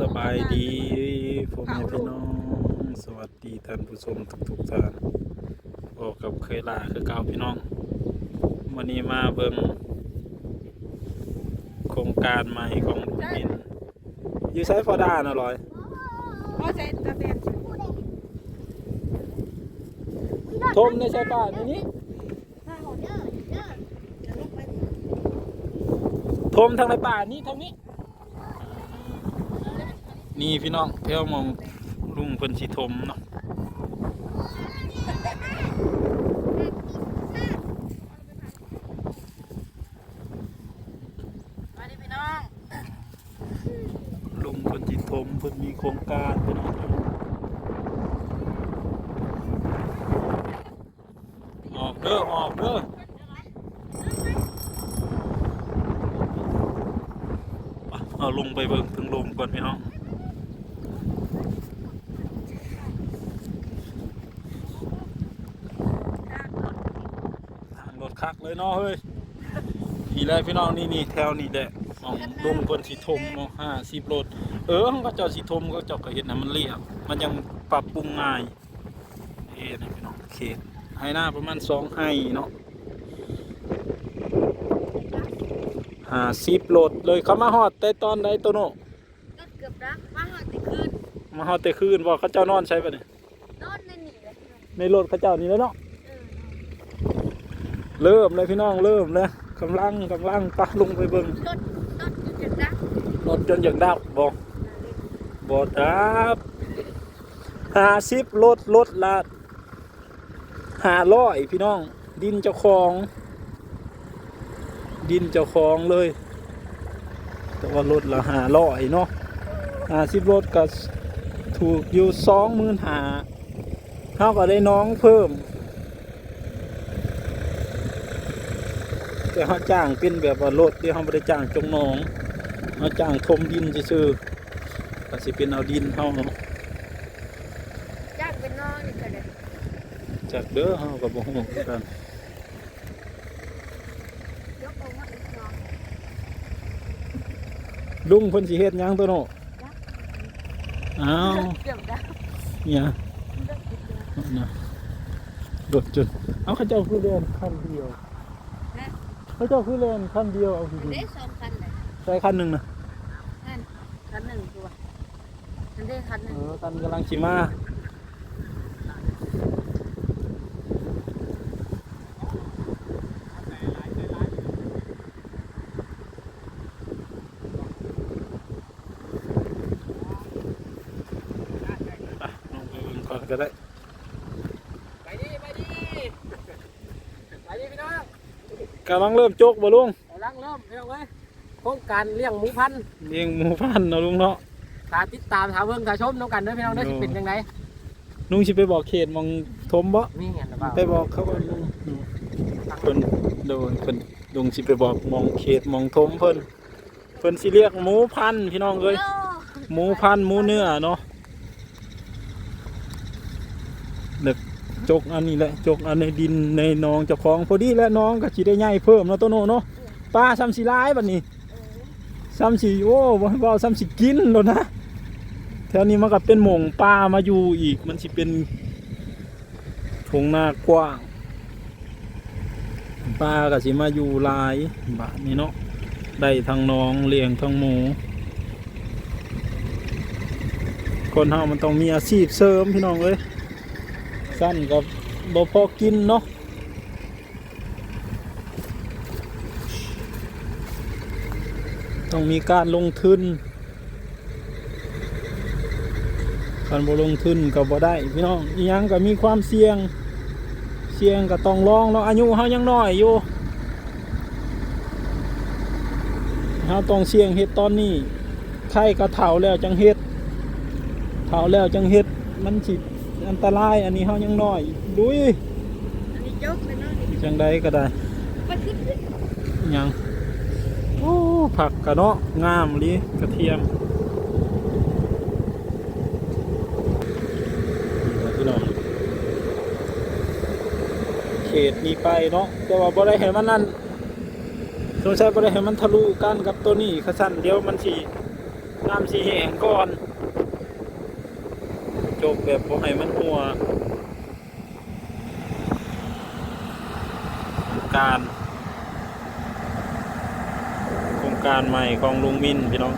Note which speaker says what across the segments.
Speaker 1: สบายดีพ่อแม่พี่น้อง สวัสดีท่านผู้ชมทุกๆท่านบอกกับเคยลาคือเก่าพี่น้องวันนี้มาเบิ่งโครงการใหม่ของลุงมินอยู่ใช้ฟอด้านะลอย
Speaker 2: เพราะใช้ตะเบียน
Speaker 1: ทมในใช้ป่าในนี้
Speaker 2: ถ้าหอเด้อเด้อจะลุกไป
Speaker 1: ทมทางในป่านี้ทางนี้ นี่พี่น้องเที่ยวมองลุงเพิ่นสิทมเนาะ
Speaker 2: มาดิพี่น้อง
Speaker 1: ลุงเพิ่นสิทมเพิ่นมีโครงการพี่น้องออกเด้อออกเด้ออะเอาลงไปเบิ่งถึงลมก่อนพี่น้องทางรถ คักเลยเนาะเฮ้ยนี่แหละพี่น้องนี่นี่แถวนี่แหละมองลุงเพิ่นสิทมเนาะห้าสิบรถเออเขาก็เจ้าสิทมก็เจ้าก็เห็นนะมันเรียบมันยังปรับปรุงง่ายเอ้นี่พี่น้องเขตให้หน้าประมาณสองให้เนาะห้าสิบรถเลยเขามาฮอดแต่ตอนใดตัวโน
Speaker 2: รถเกือบรักมาหอดแต่คืน
Speaker 1: มาฮอดแต่คืนว่าเขาเจ้านอนใช่ปะเนี่ย
Speaker 2: นอนในนี่เลย
Speaker 1: ในรถเขาเจ้านี่แล้วเนาะ
Speaker 2: เริ่
Speaker 1: มเลยพี่น้องเริ่มเลยกำลังกำลังปะลงไปเบิ่ง
Speaker 2: รถรถอยู่จุดรัก
Speaker 1: รถจนอย่างดับบอกบอดับห้าสิบรถรถละห้าร้อยพี่น้อง ดินเจ้าของ ดินเจ้าของเลย แต่ว่ารถละห้าร้อยเนาะห้าสิบรถก็ถูกอยู่สองหมื่นหาเท่ากับได้น้องเพิ่ม แต่เขาจ้างเป็นแบบว่ารถที่เขาไม่ได้จ้างจงหนองเขาจ้างทมดินซื่อๆก็สิเป็นเอาดินเขาเนาะ
Speaker 2: จ้างเป็นน้องนี่ก็ได้
Speaker 1: จากเด้อเขากับบ่ฮู้คือกัน
Speaker 2: ยกองค์มาอีกน้อง
Speaker 1: ลุงเพิ่นสิเฮ็ดหยังตัวโนอ้าว
Speaker 2: เกือบรัก
Speaker 1: เนี่ยนะรถจนเอาเขาเจ้าคือเล่นคันเดียว
Speaker 2: นะ
Speaker 1: เขาเจ้าคือเล่นคันเดียวเอาสิ
Speaker 2: อันนี้สองคันเลย
Speaker 1: ใช้คันหนึงนะ
Speaker 2: นั่นคันหนึ่งตัวอันนี้คันห
Speaker 1: เอ
Speaker 2: นึ่ง
Speaker 1: อคันกำลังสิมาอะลองไปเบิ่งก่อนก็ได้
Speaker 3: ไปดิไปดิไปดิพี่น้อง
Speaker 1: กำลังเริ่มจกบ่ลุง
Speaker 3: กำลังเริ่มพี่น้องเอ้ยโครงการเลี้ยงหมูพันธุ์
Speaker 1: เลี้ยงหมูพันธุ์เนาะลุงเนาะ
Speaker 3: ตาติดตามถามเบิ่งถาชมน้องกันเด้อพี่น้องเด้อ
Speaker 1: โอ้
Speaker 3: สิเป็นยังไง
Speaker 1: ลุงสิไปบอกเขตหมองทมบ่
Speaker 3: มีเห็นหรือเปล่า
Speaker 1: ไปบอกเขาว่าลุงเพิ่นโดนเพิ่นลุงสิไปบอกหมองเขตหมองทมเพิ่นเพิ่นสิเรียกหมูพันธุ์พี่น้องเอ้ยหมูพันธุ์หมูเนื้อเนาะเด็ก จกอันนี้แหละจกอันในดินในหนองเจ้าของพอดีแล้วน้องก็สิได้ใหญ่เพิ่มเนาะตัวโนเนาะปลาซ้ำสิร้ายบัดนี้ซ้ำสิโอ้บ่เว้าซ้ำสิกินโลดนะแถวนี้มันก็เป็นหม่งปลามาอยู่อีกมันสิเป็นทงหน้ากว้างปลาก็สิมาอยู่ลายบาทนี้เนาะได้ทั้งน้องเลี้ยงทั้งหมู คนเฮามันต้องมีอาชีพเสริมพี่น้องเอ้ย สั้นกับบ่พอกินเนาะต้องมีการลงทุนการบ่ลงทุนก็บ่ได้พี่น้องอีหยังก็มีความเสี่ยง เสี่ยงก็ต้องลองเนาะอายุเฮายังน้อยอยู่เฮาต้องเสี่ยงเฮ็ดตอนนี้ไข่ก็เฒ่าแล้วจังเฮ็ดเฒ่าแล้วจังเฮ็ดมันสิ อันตราย อันนี้เฮายังน้อยดุย
Speaker 2: อันนี้ยกเลยเนาะนี่
Speaker 1: จังใดก็ได้
Speaker 2: ไปขึ้นขึ้น
Speaker 1: หยังโอ้ผักกะเนาะงามลีกระเทียมนี่พี่น้องเขตมีไปเนาะแต่ว่าบ่ได้ให้มันนั่นสงสัยบ่ได้ให้มันทะลุกันกับตัวนี้ขะสั่นเดี๋ยวมันสิน้ำสีแห้งก่อน จบแบบบ่ให้มันหัว การโครงการใหม่ของลุงมินพี่น้อง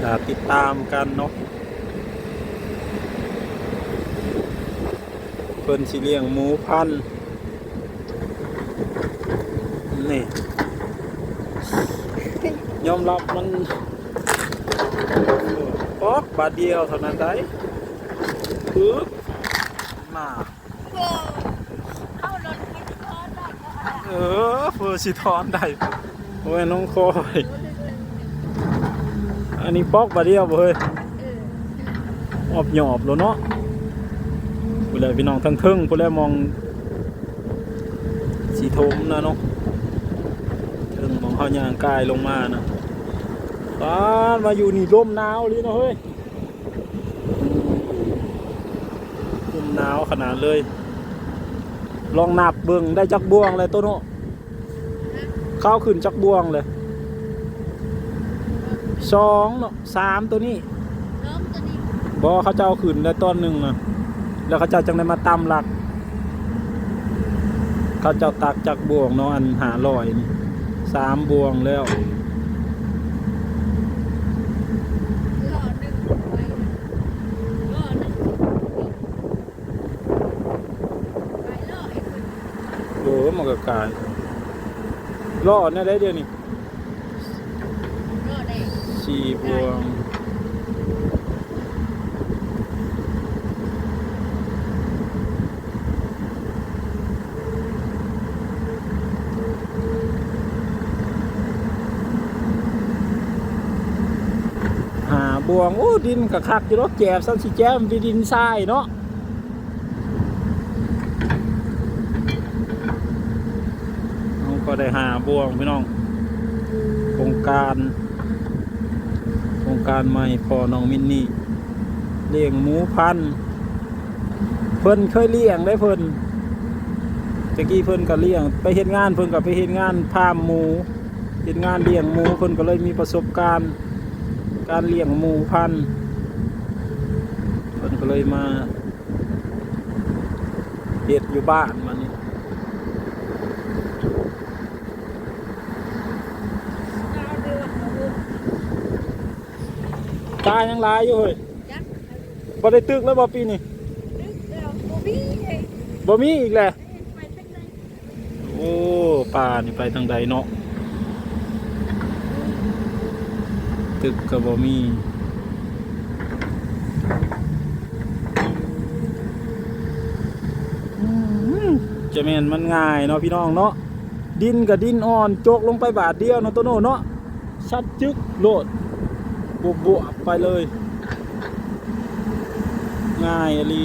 Speaker 1: จะติดตามกันเนาะเพิ่นสิเลี้ยงหมูพันธ์นี่ ยอมรับมันป๊อกบาทเดียวเท่านั้นได้ปึ๊บมา
Speaker 2: เข้ารถกินก้อนได้ก็อะไร
Speaker 1: เออเฟอร์สิทอนได้โอ้ยน้องคอยอันนี้ป๊อกบาทเดียวบ่เฮ้ย
Speaker 2: เออ
Speaker 1: ออบหยอบแล้วเนาะผู้ใดพี่น้องทั้งเทึ่งผู้ใดมอง สีทมนะเนาะเทึ่งมองเขาย่างกายลงมานะ ป้านมาอยู่นี่ร่มหนาวเลยเนาะเฮ้ยร่มหนาวขนาดเลย ลองนับเบิ่งได้จักบ่วงเลยตัวเนาะเข้าวขึ้นจักบ่วงเลยสองเนาะสามตัวนี้
Speaker 2: น้องตัวนี้
Speaker 1: บอเขาจะเอาขืนได้ต้นหนึ่งนะแล้วเขาเจะจังได้มาตำหลัก เขาเจ้าตักจากบ่วงเนาะอันหาลอยนี่สามบ่วงแล้ว
Speaker 2: หล่อหนึ่งไปหล่อหนึ่งไปหล่อไอ้คน
Speaker 1: โอ้มัน กายล่อเนี่ยได้เดียวนี่สี่บ่วงหาบ่วง โอ้ ดินกะคักอยู่เนาะแจบซ้ำสิแจมดินทรายเนาะ เราก็ ได้หาบ่วงพี่น้องโครงการโครงการใหม่พอน้องมินนี่เลี้ยงหมูพันน์เพิ่นเคยเลี้ยงได้เพิ่นตะกี้เพิ่นก็เลี้ยง ไปเฮ็ดงานเพิ่นก็ไปเฮ็ดงานพามหมูเฮ็ดงานเลี้ยงหมูเพิ่นก็เลยมีประสบการณ์ การเลี้ยงหมูพันน์เพิ่นก็เลยมาเฮ็ดอยู่บ้านมานี่
Speaker 2: ดาวเดือนโอ้
Speaker 1: ตายังหลายอยู่เฮ้ย
Speaker 2: ยักษ์
Speaker 1: บ่ได้ตึกแล้วบ่ปีนี้
Speaker 2: นึกแล้วโอ้บี้เอ้ย
Speaker 1: บ่มีอีกแหละ
Speaker 2: ไปทางไหน
Speaker 1: โอ้ป่านี่ไปทางใดเนาะตึกก็บ่มีอืมจะแม่นมันง่ายเนาะพี่น้องเนาะดินกับดินอ่อนโจกลงไปบาทเดียวเนาะตัวโน่เนาะชัดจึกโลด บวบไปเลย ง่ายอลี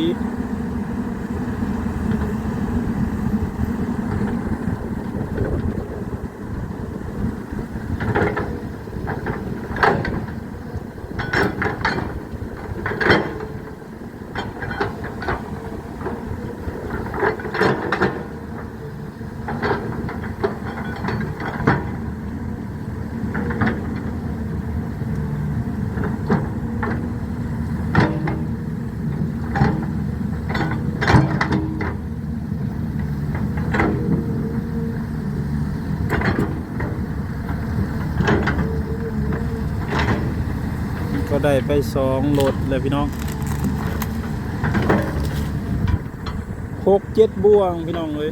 Speaker 1: ได้ไปสองโหลดเลยพี่น้องหกเจ็ดบ่วงพี่น้องเลย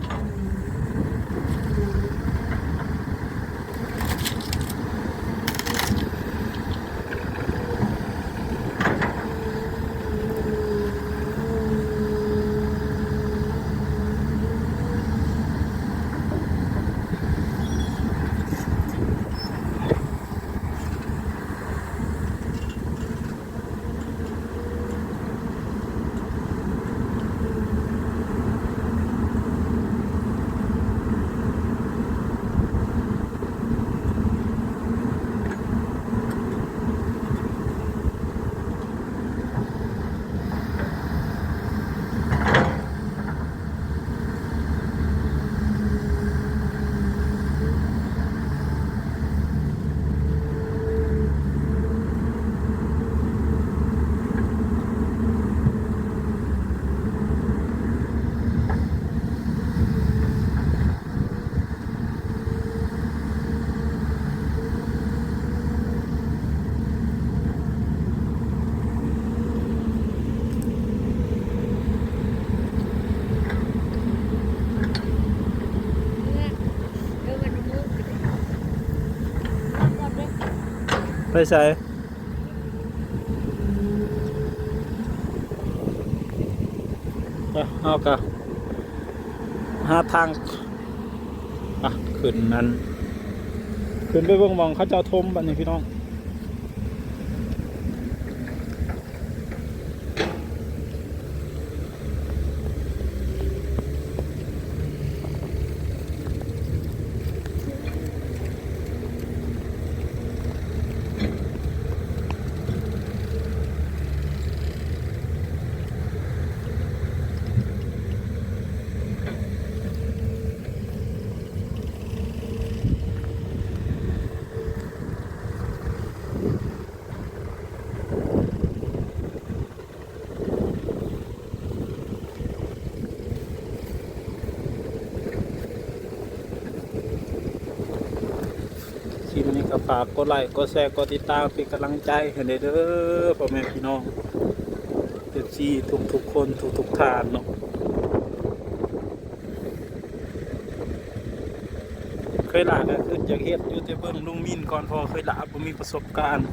Speaker 1: ไปใส่เอากะหาทางอะขึ้นนั้น ขึ้นไปเบิ่งหมองเขาเจ้าทมบัดนี้พี่น้อง ก็ฝากกดไลค์กดแชร์กดติดตามเป็นกำลังใจให้เด้อพ่อแม่พี่น้องเด็กซีทุกทุกๆคนทุกทุกๆทานเนาะเคยหลาก็คือจากเฮ็ดอยู่แต่เบิ่งลุงมินก่อนพอเคยหลาบ่มีประสบการณ์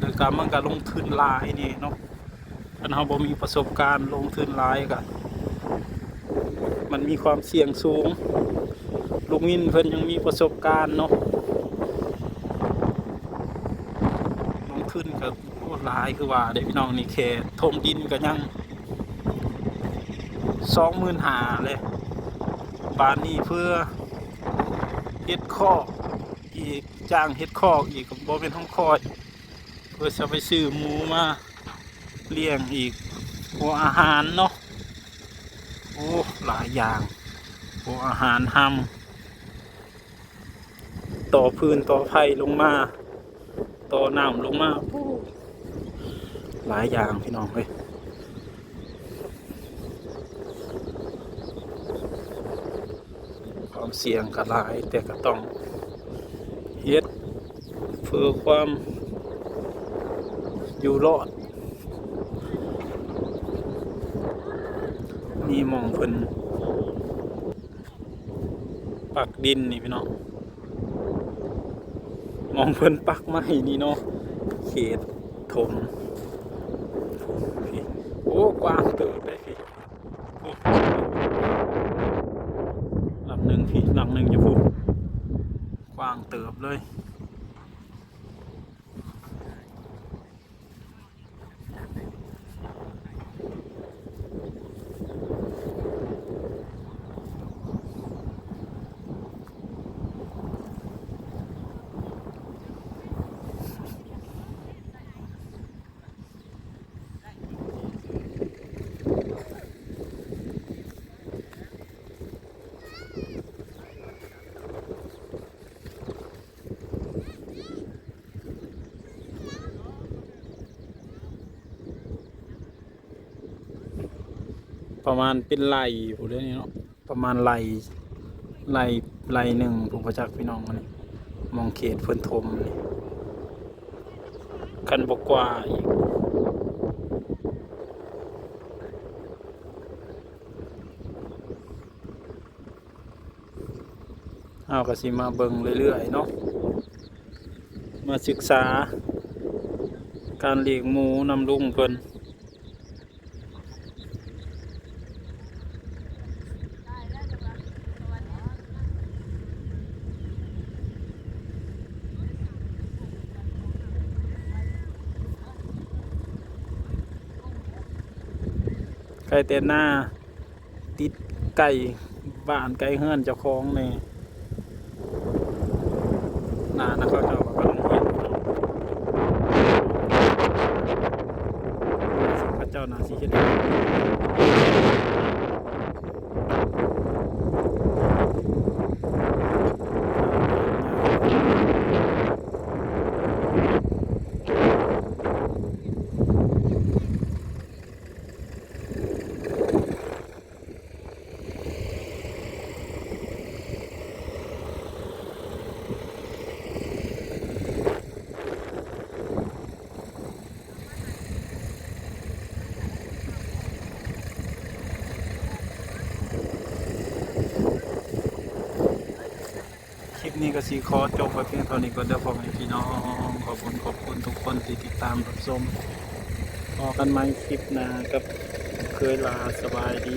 Speaker 1: แล้วก็มันก็ลงทุนหลายนี่เนาะคันเฮาบ่มีประสบการณ์ลงทุนหลายก็มันมีความเสี่ยงสูง ลุงมินเพิ่นยังมีประสบการณ์เนาะลงทุนกับโอ้หลาย คือว่าเด็กพี่น้องนี่แค่ทมดินก็ยังสองหมื่นหาเลยบานนี้เพื่อเฮ็ดคออีกจ้างเฮ็ดคออีกกับบ่เป็นห้องคอยเพื่อจะไปซื้อหมูมาเลี้ยงอีกหัวอาหารเนาะโอ้หลายอย่างหัวอาหารห้ำต่อพื้นต่อไผ่ลงมา ต่อน้ำลงมาโอ้ หลายอย่างพี่น้องเลยความเสี่ยงก็หลายแต่ก็ต้องเฮ็ดเพื่อความอยู่รอดนี่มองเพิ่นปักดินนี่พี่น้องมองเพิ่นปักไม้นี่เนาะเขตถมพี่โอ้กว้างเติบเลยพี่โอ้หลังหนึ่งพี่หลังหนึ่งอยู่พูกว้าง เติบเลย ประมาณเป็นไหลผู้เรื่องนี้เนาะประมาณไหลไหลไหลหนึ่งผู้ประจักษ์พี่น้องมันนี่มองเขตเพิ่นถมนี่คันบกว่าอีกเอาก็สิมาเบิ่งเรื่อยๆเนาะมาศึกษาการเลี้ยงหมูนำลุงเพิ่น ไก่เต้นหน้า ติดไก่บ้านไก่เฮือนเจ้าของแนี่นานะเขาเจ้าก็ต้องเห็นพระเจ้านาสีเฮ็ด นี้ก็สีขอจบไปเพียงเท่านี้ก็เด้อพ่อแม่พี่น้อง ขอบคุณขอบคุณทุกคนที่ติดตามรับชมพอกันไหมคลิปหน้ากับเคยลาสบายดี